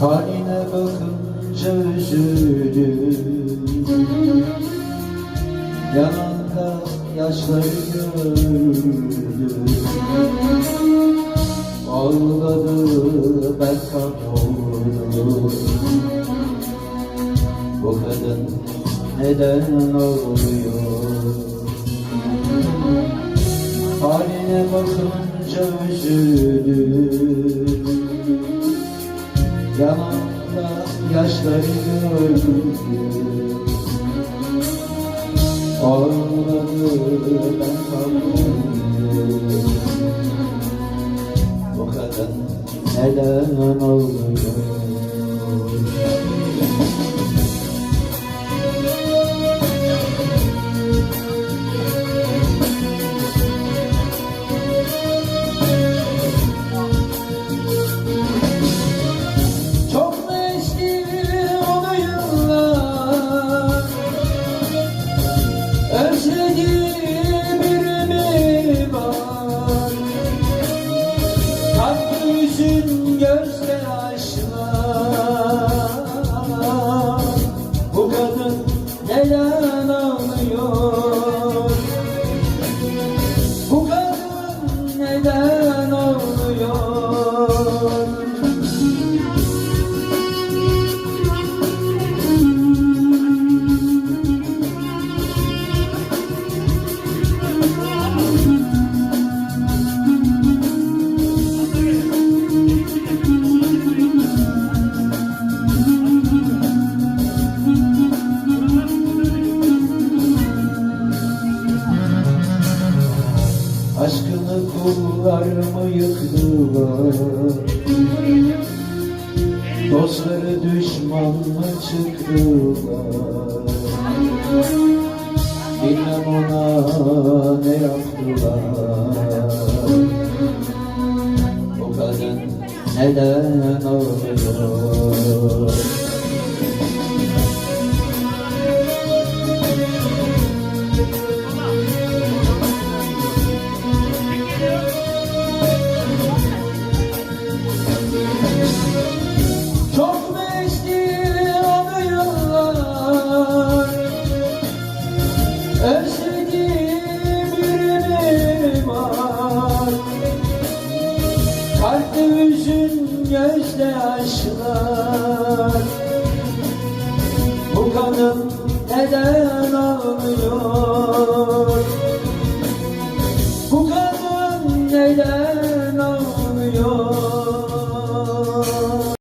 Haline bakınca üzüldüm. Yanında yaşları gördüm. Ağladı ben kan oldum. Bu kadın neden ağlıyor? Haline bakınca üzüldüm yaşları gördüm Ağladı ben kaldım Bu kadın neden ağlıyor yüzün gözler yaşlar Aşkını kullar mı yıktılar? Dostları düşman mı çıktılar? Bilmem ona ne yaptılar? Bu kadın neden ağlıyor hüzün gözle aşklar Bu kadın neden ağlıyor? Bu kadın neden